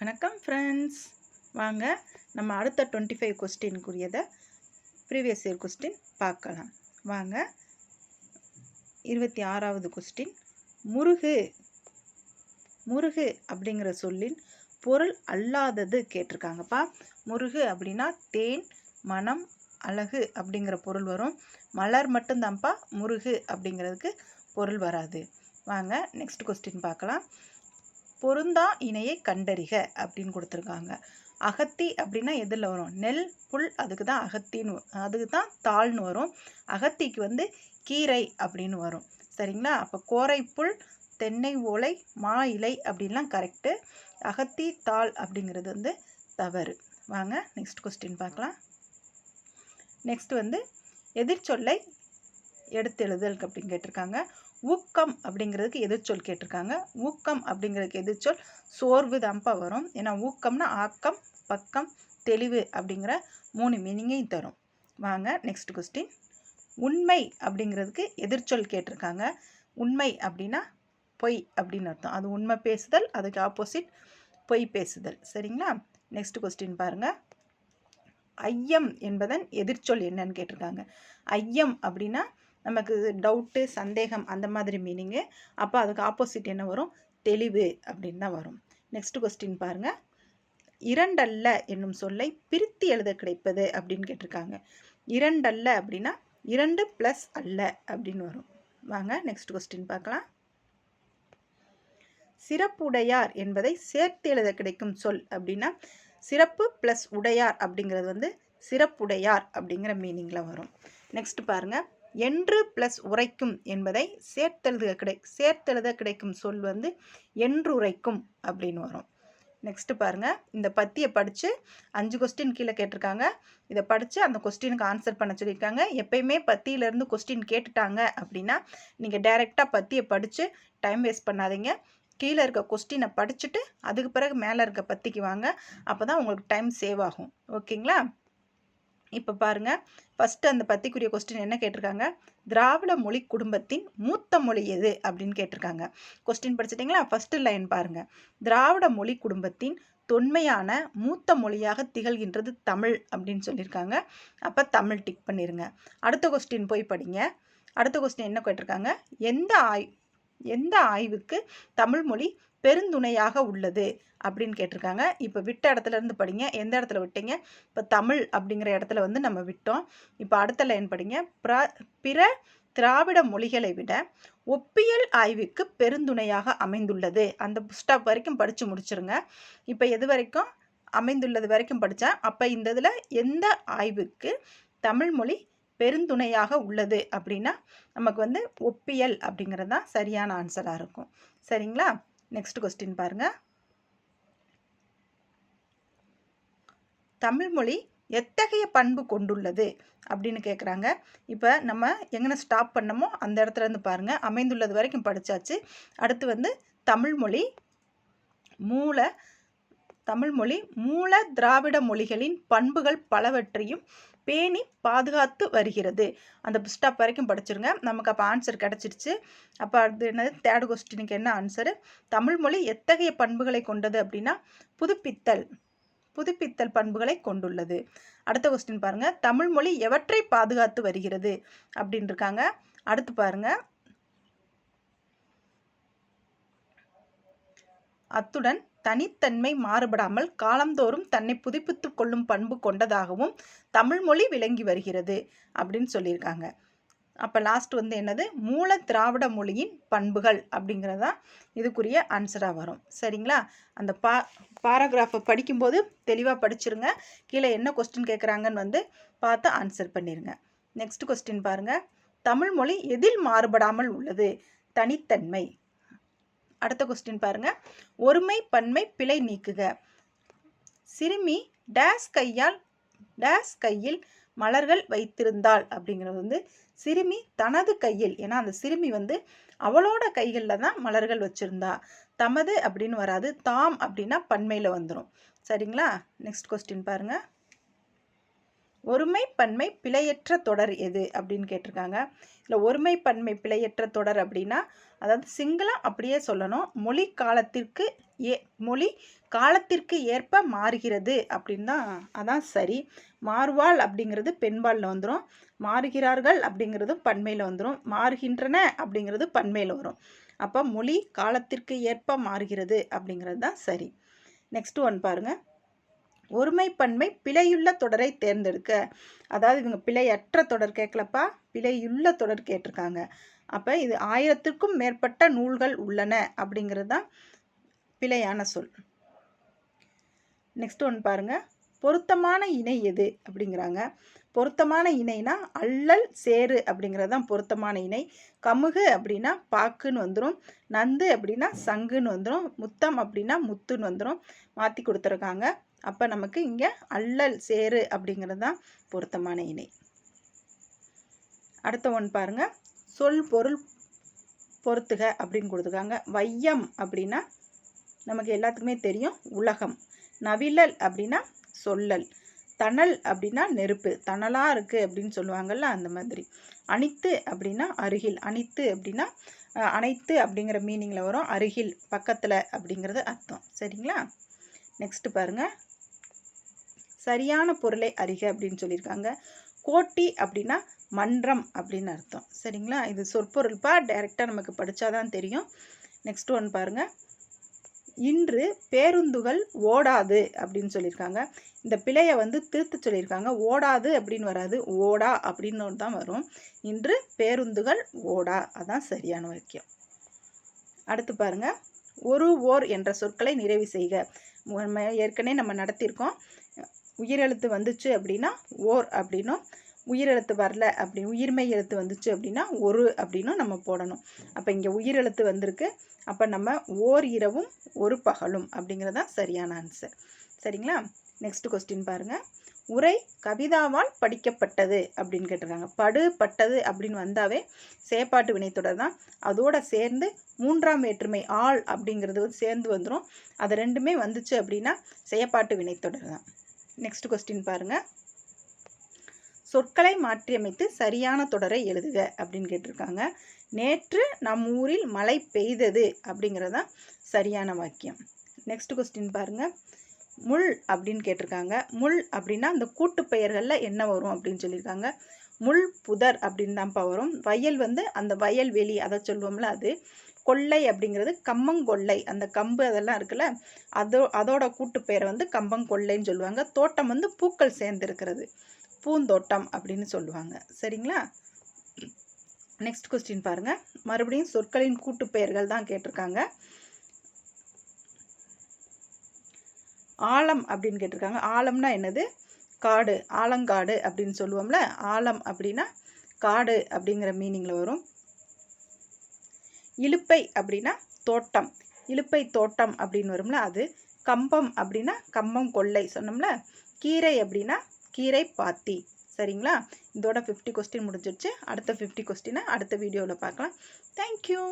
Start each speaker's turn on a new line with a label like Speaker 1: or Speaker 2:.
Speaker 1: வணக்கம் ஃப்ரெண்ட்ஸ் வாங்க நம்ம அடுத்த டுவெண்ட்டி ஃபைவ் கொஸ்டினுக்குரியதை ப்ரீவியஸ் இயர் கொஸ்டின் பார்க்கலாம். வாங்க இருபத்தி ஆறாவது கொஸ்டின் முருகு முருகு அப்படிங்கிற சொல்லின் பொருள் அல்லாதது கேட்டிருக்காங்கப்பா. முருகு அப்படின்னா தேன் மனம் அழகு அப்படிங்கிற பொருள் வரும். மலர் மட்டும்தான்ப்பா முருகு அப்படிங்கிறதுக்கு பொருள் வராது. வாங்க நெக்ஸ்ட் கொஸ்டின் பார்க்கலாம். பொருந்தா இணையை கண்டறிக அப்படின்னு கொடுத்துருக்காங்க. அகத்தி அப்படின்னா எதில் வரும்? நெல் புல் அதுக்கு தான் அகத்தின்னு அதுக்கு தான் தாள்னு வரும். அகத்திக்கு வந்து கீரை அப்படின்னு வரும். சரிங்களா? அப்போ கோரை புல் தென்னை ஓலை மா இலை அப்படின்லாம் கரெக்டு அகத்தி தாள் அப்படிங்கிறது வந்து தவறு. வாங்க நெக்ஸ்ட் கொஸ்டின் பார்க்கலாம். நெக்ஸ்ட் வந்து எதிர்ச்சொல்லை எடுத்து எழுதல் அப்படின்னு கேட்டிருக்காங்க. ஊக்கம் அப்படிங்கிறதுக்கு எதிர்ச்சொல் கேட்டிருக்காங்க. ஊக்கம் அப்படிங்கிறதுக்கு எதிர்ச்சொல் சோர்வு தான்ப்பா வரும். ஏன்னா ஊக்கம்னா ஆக்கம் பக்கம் தெளிவு அப்படிங்கிற மூணு மீனிங்கையும் தரும். வாங்க நெக்ஸ்ட் கொஸ்டின் உண்மை அப்படிங்கிறதுக்கு எதிர்ச்சொல் கேட்டிருக்காங்க. உண்மை அப்படின்னா பொய் அப்படின்னு அர்த்தம். அது உண்மை பேசுதல் அதுக்கு ஆப்போசிட் பொய் பேசுதல். சரிங்களா? நெக்ஸ்ட் கொஸ்டின் பாருங்கள் ஐயம் என்பதன் எதிர்ச்சொல் என்னன்னு கேட்டிருக்காங்க. ஐயம் அப்படின்னா நமக்கு டவுட்டு சந்தேகம் அந்த மாதிரி மீனிங்கு அப்போ அதுக்கு ஆப்போசிட் என்ன வரும்? தெளிவு அப்படின்னு தான் வரும். நெக்ஸ்ட் கொஸ்டின் பாருங்கள் இரண்டல்ல என்னும் சொல்லை பிரித்து எழுத கிடைப்பது அப்படின்னு கேட்டிருக்காங்க. இரண்டல்ல அப்படின்னா இரண்டு ப்ளஸ் அல்ல அப்படின்னு வரும். வாங்க நெக்ஸ்ட் கொஸ்டின் பார்க்கலாம். சிறப்புடையார் என்பதை சேர்த்து எழுத கிடைக்கும் சொல் அப்படின்னா சிறப்பு ப்ளஸ் உடையார் அப்படிங்கிறது வந்து சிறப்புடையார் அப்படிங்கிற மீனிங்கில் வரும். நெக்ஸ்ட் பாருங்கள் என்று ப்ளஸ் உரைக்கும் என்பதை சேர்த்தெழுத கிடை சேர்த்தெழுத கிடைக்கும் சொல் வந்து என்று உரைக்கும் அப்படின்னு வரும். நெக்ஸ்ட்டு பாருங்கள் இந்த பத்தியை படித்து அஞ்சு கொஸ்டின் கீழே கேட்டிருக்காங்க. இதை படித்து அந்த கொஸ்டினுக்கு ஆன்சர் பண்ண சொல்லியிருக்காங்க. எப்பயுமே பத்தியிலேருந்து கொஸ்டின் கேட்டுட்டாங்க அப்படின்னா நீங்கள் டைரெக்டாக பத்தியை படித்து டைம் வேஸ்ட் பண்ணாதீங்க. கீழே இருக்க கொஸ்டினை படிச்சுட்டு அதுக்கு பிறகு மேலே இருக்க பத்திக்கு வாங்க. அப்போ தான் உங்களுக்கு டைம் சேவ் ஆகும். ஓகேங்களா இப்போ பாருங்கள் ஃபஸ்ட்டு அந்த பத்திக்குரிய கொஸ்டின் என்ன கேட்டிருக்காங்க? திராவிட மொழி குடும்பத்தின் மூத்த மொழி எது? அப்படின்னு கேட்டிருக்காங்க. கொஸ்டின் படிச்சிட்டிங்களா? ஃபஸ்ட்டு லைன் பாருங்கள் திராவிட மொழி குடும்பத்தின் தொன்மையான மூத்த மொழியாக திகழ்கின்றது தமிழ் அப்படின்னு சொல்லியிருக்காங்க. அப்போ தமிழ் டிக் பண்ணிடுங்க அடுத்த கொஸ்டின் போய் படிங்க. அடுத்த கொஸ்டின் என்ன கேட்டிருக்காங்க? எந்த ஆய் எந்த ஆய்வுக்கு தமிழ்மொழி பெருந்துணையாக உள்ளது அப்படின்னு கேட்டிருக்காங்க. இப்போ விட்ட இடத்துல இருந்து படிங்க. எந்த இடத்துல விட்டீங்க? இப்போ தமிழ் அப்படிங்கிற இடத்துல வந்து நம்ம விட்டோம். இப்போ அடுத்த லைன் படிங்க. பிற திராவிட மொழிகளை விட ஒப்பியல் ஆய்வுக்கு பெருந்துணையாக அமைந்துள்ளது. அந்த ஸ்டாப் வரைக்கும் படித்து முடிச்சிருங்க. இப்போ எது வரைக்கும் அமைந்துள்ளது வரைக்கும் படித்தேன் அப்போ இந்த இதில் எந்த ஆய்வுக்கு தமிழ்மொழி பெருந்துணையாக உள்ளது அப்படின்னா நமக்கு வந்து ஒப்பியல் அப்படிங்கிறது தான் சரியான ஆன்சராக இருக்கும். சரிங்களா? நெக்ஸ்ட் கொஸ்டின் பாருங்கள் தமிழ்மொழி எத்தகைய பண்பு கொண்டுள்ளது? அப்படின்னு கேட்குறாங்க இப்போ நம்ம எங்கே ஸ்டாப் பண்ணமோ அந்த இடத்துல இருந்து பாருங்கள் அமைந்துள்ளது வரைக்கும் படித்தாச்சு அடுத்து வந்து தமிழ்மொழி மூல தமிழ்மொழி மூல திராவிட மொழிகளின் பண்புகள் பலவற்றையும் பேணி பாதுகாத்து வருகிறது. அந்த ஸ்டாப் வரைக்கும் படிச்சிருங்க. நமக்கு அப்போ ஆன்சர் கிடச்சிருச்சு. அப்போ அது என்னது? தேர்ட் கொஸ்டினுக்கு என்ன ஆன்சரு தமிழ்மொழி எத்தகைய பண்புகளை கொண்டது அப்படின்னா புதுப்பித்தல் புதுப்பித்தல் பண்புகளை கொண்டுள்ளது. அடுத்த கொஸ்டின் பாருங்கள் தமிழ்மொழி எவற்றை பாதுகாத்து வருகிறது அப்படின்னு இருக்காங்க அடுத்து பாருங்கள் அத்துடன் தனித்தன்மை மாறுபடாமல் காலந்தோறும் தன்னை புதுப்பித்து கொள்ளும் பண்பு கொண்டதாகவும் தமிழ்மொழி விளங்கி வருகிறது அப்படின்னு சொல்லியிருக்காங்க. அப்போ லாஸ்ட் வந்து என்னது? மூல திராவிட மொழியின் பண்புகள் அப்படிங்கிறது தான் இதுக்குரிய ஆன்சராக வரும். சரிங்களா? அந்த பா பாராகிராஃபை படிக்கும்போது தெளிவாக படிச்சிருங்க. கீழே என்ன கொஸ்டின் கேட்குறாங்கன்னு வந்து பார்த்து ஆன்சர் பண்ணிடுங்க நெக்ஸ்ட் கொஸ்டின் பாருங்கள் தமிழ்மொழி எதில் மாறுபடாமல் உள்ளது? தனித்தன்மை. அடுத்த கொஸ்டின் பாருங்கள் ஒருமை பன்மை பிழை நீக்குக. சிறுமி டேஸ் கையால் டேஸ் கையில் மலர்கள் வைத்திருந்தாள் அப்படிங்கிறது வந்து சிறுமி தனது கையில். ஏன்னா அந்த சிறுமி வந்து அவளோட கைகளில் தான் மலர்கள் வச்சுருந்தா. தமது அப்படின்னு வராது தாம் அப்படின்னா பன்மையில் வந்துடும் சரிங்களா? நெக்ஸ்ட் கொஸ்டின் பாருங்கள் ஒருமை பன்மை பிழையற்ற தொடர் எது அப்படின்னு கேட்டிருக்காங்க. இல்லை ஒருமை பன்மை பிழையற்ற தொடர் அப்படின்னா அதாவது சிங்கிளாக அப்படியே சொல்லணும். மொழி காலத்திற்கு ஏ மொழி காலத்திற்கு ஏற்ப மாறுகிறது அப்படின்னு தான் அதான் சரி. மாறுவாள் அப்படிங்கிறது பெண்பாலில் வந்துடும் மாறுகிறார்கள் அப்படிங்கிறது பன்மையில் வந்துடும் மாறுகின்றன அப்படிங்கிறது பன்மையில் வரும். அப்போ மொழி காலத்திற்கு ஏற்ப மாறுகிறது அப்படிங்கிறது தான் சரி. நெக்ஸ்ட் ஒன் பாருங்கள் ஒருமைப்பன்மை பிழையுள்ள தொடரை தேர்ந்தெடுக்க. அதாவது இவங்க பிழையற்ற தொடர் கேட்கலப்பா. பிழையுள்ள தொடர் கேட்டிருக்காங்க. அப்போ இது ஆயிரத்திற்கும் மேற்பட்ட நூல்கள் உள்ளன அப்படிங்கிறது தான் பிழையான சொல். நெக்ஸ்ட் ஒன் பாருங்க. பொருத்தமான இணை எது அப்படிங்கிறாங்க. பொருத்தமான இணைனா அல்லல் சேரு அப்படிங்கிறது தான் பொருத்தமான இணை. கமுகு அப்படின்னா பாக்குன்னு வந்துடும் நந்து அப்படின்னா சங்குன்னு வந்துடும் முத்தம் அப்படின்னா முத்துன்னு வந்துடும் மாற்றி கொடுத்துருக்காங்க. அப்போ நமக்கு இங்கே அல்லல் சேரு அப்படிங்கிறது தான் பொருத்தமான இணை. அடுத்த ஒன் பாருங்கள் சொல் பொருள் பொறுத்துக அப்படின்னு கொடுத்துருக்காங்க. வையம் அப்படின்னா நமக்கு எல்லாத்துக்குமே தெரியும். உலகம். நவிழல் அப்படின்னா சொல்லல். தணல் அப்படின்னா நெருப்பு. தணலாக இருக்குது அப்படின்னு சொல்லுவாங்கள்ல அந்த மாதிரி. அனைத்து அப்படின்னா அருகில். அனைத்து அப்படின்னா அனைத்து அப்படிங்கிற மீனிங்கில் வரும். அருகில் பக்கத்தில் அப்படிங்கிறது அர்த்தம். சரிங்களா? நெக்ஸ்ட்டு பாருங்கள் சரியான பொருளை அறிக அப்படின்னு சொல்லியிருக்காங்க. கோட்டி அப்படின்னா மன்றம் அப்படின்னு அர்த்தம். சரிங்களா? இது சொற்பொருள்பா டைரெக்டாக நமக்கு படித்தாதான் தெரியும். நெக்ஸ்ட் ஒன் பாருங்கள் இன்று பேருந்துகள் ஓடாது அப்படின்னு சொல்லியிருக்காங்க. இந்த பிழையை வந்து திருத்த சொல்லியிருக்காங்க. ஓடாது அப்படின்னு வராது. ஓடா அப்படின்னு தான் வரும். இன்று பேருந்துகள் ஓடா. அதான் சரியான வாக்கியம். அடுத்து பாருங்க. ஒரு ஓர் என்ற சொற்களை நிறைவு செய்க. ஏற்கனவே நம்ம நடத்தியிருக்கோம். உயிரெழுத்து வந்துச்சு அப்படின்னா ஓர் அப்படின்னும் உயிரெழுத்து வரல அப்படி உயிர்மை எழுத்து வந்துச்சு அப்படின்னா ஒரு அப்படின்னும் நம்ம போடணும். அப்போ இங்கே உயிரெழுத்து வந்திருக்கு. அப்போ நம்ம ஓர் இரவும் ஒரு பகலும் அப்படிங்கிறதான் சரியான ஆன்சர் சரிங்களா? நெக்ஸ்ட் கொஸ்டின் பாருங்கள் உரை கவிதாவால் படிக்கப்பட்டது அப்படின்னு கேட்டிருக்காங்க. படு பட்டது அப்படின்னு வந்தாவே சேப்பாட்டு வினைத்தொடர் தான் அதோட சேர்ந்து மூன்றாம் வேற்றுமை ஆள் அப்படிங்கிறது வந்து சேர்ந்து வந்துடும் அது ரெண்டுமே வந்துச்சு அப்படின்னா செயப்பாட்டு வினைத்தொடர் தான் நெக்ஸ்ட் கொஸ்டின் பாருங்கள் சொற்களை மாற்றியமைத்து சரியான தொடரை எழுதுக அப்படின்னு கேட்டிருக்காங்க. நேற்று நம் ஊரில் மழை பெய்தது அப்படிங்கிறது தான் சரியான வாக்கியம். நெக்ஸ்ட் கொஸ்டின் பாருங்கள் முள் அப்படின்னு கேட்டிருக்காங்க. முள் அப்படின்னா அந்த கூட்டு பெயர்களில் என்ன வரும் அப்படின்னு சொல்லியிருக்காங்க. முள் புதர் அப்படின்னு தான்ப்பா வரும். வயல் வந்து அந்த வயல் வெளி அதை சொல்லுவோம்ல அது. கொள்ளை அப்படிங்கிறது கம்மங்கொள்ளை. அந்த கம்பு அதெல்லாம் இருக்குல்ல அதோ அதோட கூட்டு பெயரை வந்து கம்பங்கொள்ளைன்னு சொல்லுவாங்க. தோட்டம் வந்து பூக்கள் சேர்ந்துருக்கிறது. பூந்தோட்டம் அப்படின்னு சொல்லுவாங்க. சரிங்களா? நெக்ஸ்ட் கொஸ்டின் பாருங்கள் மறுபடியும் சொற்களின் கூட்டு பெயர்கள் தான் கேட்டிருக்காங்க. ஆலம் அப்படின்னு கேட்டிருக்காங்க. ஆழம்னா என்னது? காடு ஆலங்காடு அப்படின்னு சொல்லுவோம்ல ஆலம் அப்படின்னா காடு அப்படிங்கிற மீனிங்கில் வரும். இழுப்பை அப்படின்னா தோட்டம் இழுப்பை தோட்டம் அப்படின்னு வரும்ல அது கம்பம் அப்படின்னா கம்பம் கொள்ளை சொன்னோம்ல கீரை அப்படின்னா கீரை பாத்தி. சரிங்களா? இதோட ஃபிஃப்டி கொஸ்டின் முடிஞ்சிடுச்சு அடுத்த ஃபிஃப்டி கொஸ்டினை அடுத்த வீடியோவில் பார்க்கலாம். தேங்க்யூ